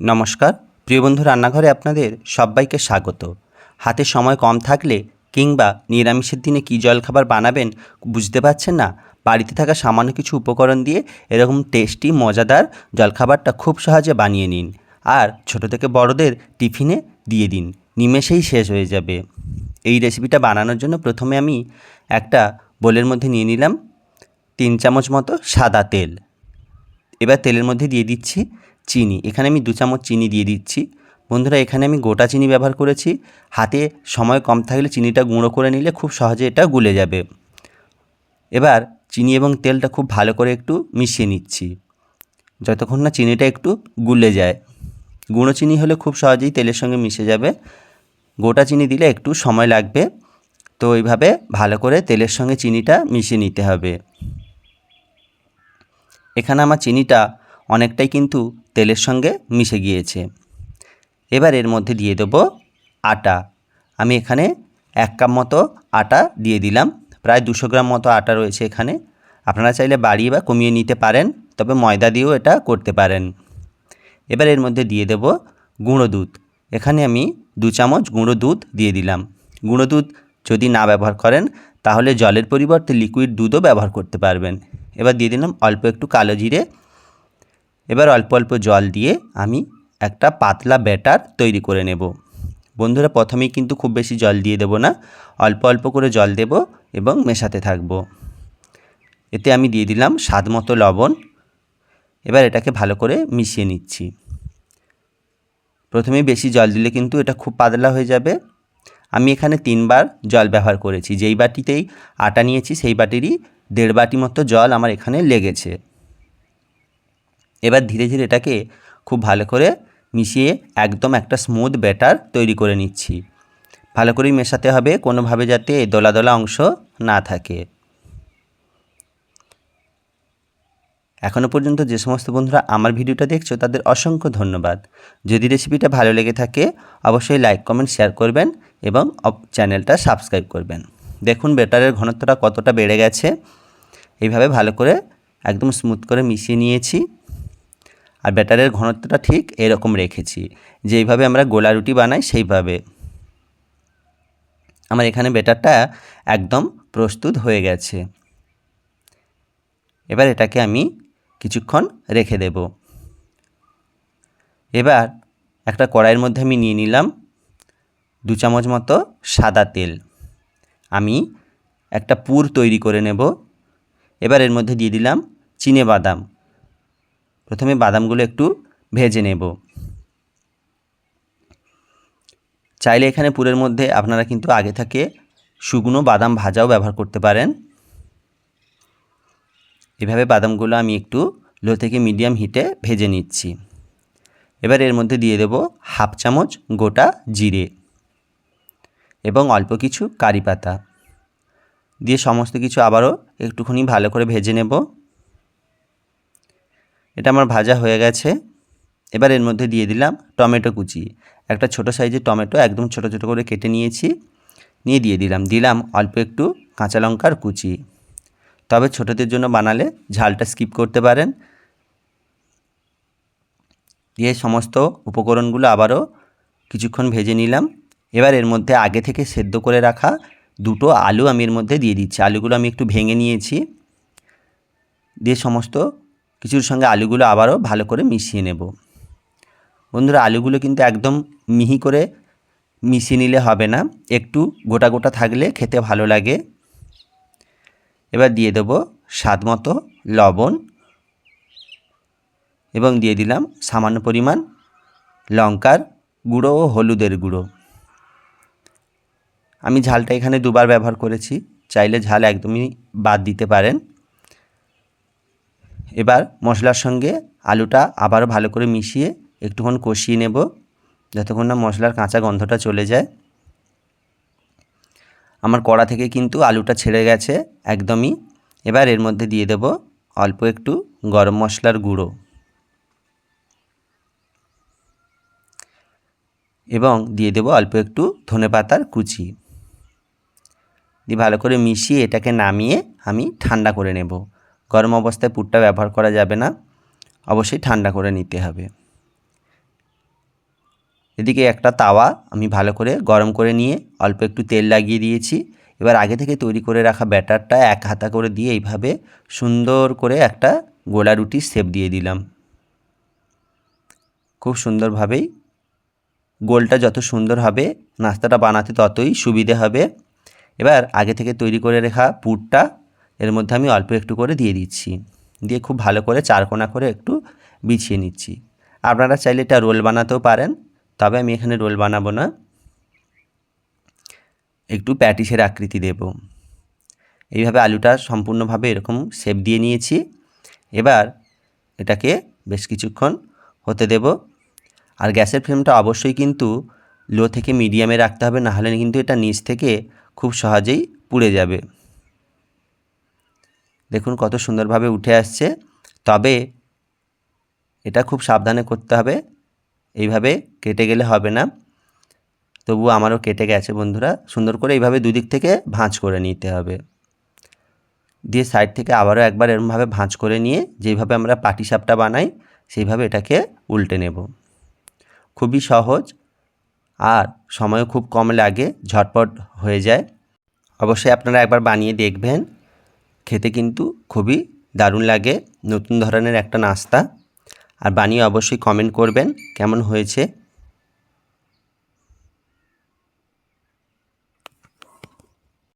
নমস্কার। প্রিয় বন্ধু, রান্নাঘরে আপনাদের সবাইকে স্বাগত। হাতে সময় কম থাকলে কিংবা নিরামিষের দিনে কী জলখাবার বানাবেন বুঝতে পারছেন না? বাড়িতে থাকা সামান্য কিছু উপকরণ দিয়ে এরকম টেস্টি, মজাদার জলখাবারটা খুব সহজে বানিয়ে নিন। আর ছোট থেকে বড়দের টিফিনে দিয়ে দিন। নিমেষেই শেষ হয়ে যাবে। এই রেসিপিটা বানানোর জন্য প্রথমে আমি একটা বোলের মধ্যে নিয়ে নিলাম তিন চামচ মতো সাদা তেল। এবার তেলের মধ্যে দিয়ে দিচ্ছি চিনি। এখানে আমি দু চামচ চিনি দিয়ে দিচ্ছি। বন্ধুরা, এখানে আমি গোটা চিনি ব্যবহার করেছি। হাতে সময় কম থাকলে চিনিটা গুঁড়ো করে নিলে খুব সহজে এটা গুলে যাবে। এবার চিনি এবং তেলটা খুব ভালো করে একটু মিশিয়ে নিচ্ছি। যতক্ষণ না চিনিটা একটু গুলে যায়। গুঁড়ো চিনি হলে খুব সহজেই তেলের সঙ্গে মিশে যাবে। গোটা চিনি দিলে একটু সময় লাগবে। তো এইভাবে ভালো করে তেলের সঙ্গে চিনিটা মিশিয়ে নিতে হবে। এখানে আমার চিনিটা অনেকটাই কিন্তু তেলের সঙ্গে মিশে গিয়েছে। এবার এর মধ্যে দিয়ে দেবো আটা। আমি এখানে এক কাপ মতো আটা দিয়ে দিলাম। প্রায় দুশো গ্রাম মতো আটা রয়েছে এখানে। আপনারা চাইলে বাড়িয়ে বা কমিয়ে নিতে পারেন, তবে ময়দা দিয়েও এটা করতে পারেন। এবার এর মধ্যে দিয়ে দেব গুঁড়ো দুধ। এখানে আমি দু চামচ গুঁড়ো দুধ দিয়ে দিলাম। গুঁড়ো দুধ যদি না ব্যবহার করেন, তাহলে জলের পরিবর্তে লিকুইড দুধও ব্যবহার করতে পারবেন। এবার দিয়ে দিলাম অল্প একটু কালো জিরে এবার অল্প অল্প জল দিয়ে আমি একটা পাতলা ব্যাটার তৈরি করে নেব। বন্ধুরা, প্রথমেই কিন্তু খুব বেশি জল দিয়ে দেব না, অল্প অল্প করে জল দেব এবং মেশাতে থাকব। এতে আমি দিয়ে দিলাম স্বাদ মতো লবণ। এবার এটাকে ভালো করে মিশিয়ে নিচ্ছি। প্রথমেই বেশি জল দিলে কিন্তু এটা খুব পাতলা হয়ে যাবে। আমি এখানে তিনবার জল ব্যবহার করেছি। যেই বাটিতেই আটা নিয়েছি, সেই বাটিরই দেড় বাটি মতো জল আমার এখানে লেগেছে। এবার ধীরে ধীরে এটাকে খুব ভালো করে মিশিয়ে একদম একটা স্মুথ ব্যাটার তৈরি করে নিচ্ছি। ভালো করেই মেশাতে হবে, কোনোভাবে যাতে দলা দলা অংশ না থাকে। এখনও পর্যন্ত যে সমস্ত বন্ধুরা আমার ভিডিওটা দেখছ, তাদের অসংখ্য ধন্যবাদ। যদি রেসিপিটা ভালো লেগে থাকে, অবশ্যই লাইক কমেন্ট শেয়ার করবেন এবং চ্যানেলটা সাবস্ক্রাইব করবেন। দেখুন বেটারের ঘনত্বটা কতটা বেড়ে গেছে। এইভাবে ভালো করে একদম স্মুথ করে মিশিয়ে নিয়েছি। আর ব্যাটারের ঘনত্বটা ঠিক এরকম রেখেছি। যেইভাবে আমরা গোলা রুটি বানাই, সেইভাবে। আমার এখানে ব্যাটারটা একদম প্রস্তুত হয়ে গেছে। এবার এটাকে আমি কিছুক্ষণ রেখে দেব। এবার একটা কড়াইয়ের মধ্যে আমি নিয়ে নিলাম দু চামচ মতো সাদা তেল। আমি একটা পুর তৈরি করে নেব। এবার এর মধ্যে দিয়ে দিলাম চিনে বাদাম। প্রথমে বাদামগুলো একটু ভেজে নেব। চাইলে এখানে পুরের মধ্যে আপনারা কিন্তু আগে থেকে শুকনো বাদাম ভাজাও ব্যবহার করতে পারেন। এভাবে বাদামগুলো আমি একটু লো থেকে মিডিয়াম হিটে ভেজে নিচ্ছি। এবার এর মধ্যে দিয়ে দেব হাফ চামচ গোটা জিরে এবং অল্প কিছু কারি পাতা। দিয়ে সমস্ত কিছু আবারও একটুখানি ভালো করে ভেজে নেব। এটা আমার ভাজা হয়ে গেছে। এবার এর মধ্যে দিয়ে দিলাম টমেটো কুচি। একটা ছোট সাইজের টমেটো একদম ছোট ছোট করে কেটে নিয়েছি। নিয়ে দিয়ে দিলাম। দিলাম অল্প একটু কাঁচা লঙ্কার কুচি। তবে ছোটদের জন্য বানালে ঝালটা স্কিপ করতে পারেন। দিয়ে সমস্ত উপকরণগুলো আবারও কিছুক্ষণ ভেজে নিলাম। এবার এর মধ্যে আগে থেকে সেদ্ধ করে রাখা দুটো আলু আমি এর মধ্যে দিয়ে দিচ্ছি। আলুগুলো আমি একটু ভেঙে নিয়েছি। দিয়ে সমস্ত কিছুর সঙ্গে আলুগুলো আবারও ভালো করে মিশিয়ে নেব। বন্ধুরা, আলুগুলো কিন্তু একদম মিহি করে মিশিয়ে নিলে হবে না। একটু গোটা গোটা থাকলে খেতে ভালো লাগে। এবার দিয়ে দেব স্বাদ মতো লবণ এবং দিয়ে দিলাম সামান্য পরিমাণ লঙ্কার গুঁড়ো ও হলুদের গুঁড়ো। আমি ঝালটা এখানে দুবার ব্যবহার করেছি। চাইলে ঝাল একদমই বাদ দিতে পারেন। এবার মশলার সঙ্গে আলুটা আবারও ভালো করে মিশিয়ে একটুক্ষণ কষিয়ে নেব, যতক্ষণ না মশলার কাঁচা গন্ধটা চলে যায়। আমার কড়া থেকে কিন্তু আলুটা ছেড়ে গেছে একদমই। এবার এর মধ্যে দিয়ে দেব অল্প একটু গরম মশলার গুঁড়ো। এবং দিয়ে দেব অল্প একটু ধনে পাতার কুচি। দিয়ে ভালো করে মিশিয়ে এটাকে নামিয়ে আমি ঠান্ডা করে নেব। গরম অবস্থায় পুরটা ব্যবহার করা যাবে না। অবশ্যই ঠান্ডা করে নিতে হবে। এদিকে একটা তাওয়া আমি ভালো করে গরম করে নিয়ে অল্প একটু তেল লাগিয়ে দিয়েছি। এবার আগে থেকে তৈরি করে রাখা ব্যাটারটা এক হাতা করে দিয়ে এইভাবে সুন্দর করে একটা গোলা রুটির শেপ দিয়ে দিলাম। খুব সুন্দরভাবেই গোলটা যত সুন্দর হবে, নাস্তাটা বানাতে ততই সুবিধে হবে। এবার আগে থেকে তৈরি করে রাখা পুরটা এর মধ্যে আমি অল্প একটু করে দিয়ে দিচ্ছি। দিয়ে খুব ভালো করে চারকোনা করে একটু বিছিয়ে নিচ্ছি। আপনারা চাইলে এটা রোল বানাতেও পারেন, তবে আমি এখানে রোল বানাবো না। একটু প্যাটিসের আকৃতি দেব। এইভাবে আলুটা সম্পূর্ণভাবে এরকম শেপ দিয়ে নিয়েছি। এবার এটাকে বেশ কিছুক্ষণ হতে দেব। আর গ্যাসের ফ্লেমটা অবশ্যই কিন্তু লো থেকে মিডিয়ামে রাখতে হবে, নাহলে কিন্তু এটা নিচ থেকে খুব সহজেই পুড়ে যাবে। দেখুন কত সুন্দরভাবে উঠে আসছে। তবে এটা খুব সাবধানে করতে হবে। এইভাবে কেটে গেলে হবে না। তবু আমারও কেটে গেছে বন্ধুরা। সুন্দর করে এইভাবে দুদিক থেকে ভাঁজ করে নিতে হবে। দিয়ে সাইড থেকে আবারও একবার এরমভাবে ভাঁজ করে নিয়ে যেইভাবে আমরা পাটিসাপটা বানাই, সেইভাবে এটাকে উল্টে নেব। খুবই সহজ আর সময়ও খুব কম লাগে, ঝটপট হয়ে যায়। অবশ্যই আপনারা একবার বানিয়ে দেখবেন। খেতে কিন্তু খুবই দারুণ লাগে। নতুন ধরনের একটা নাস্তা। আর বানিয়ে অবশ্যই কমেন্ট করবেন, কেমন হয়েছে?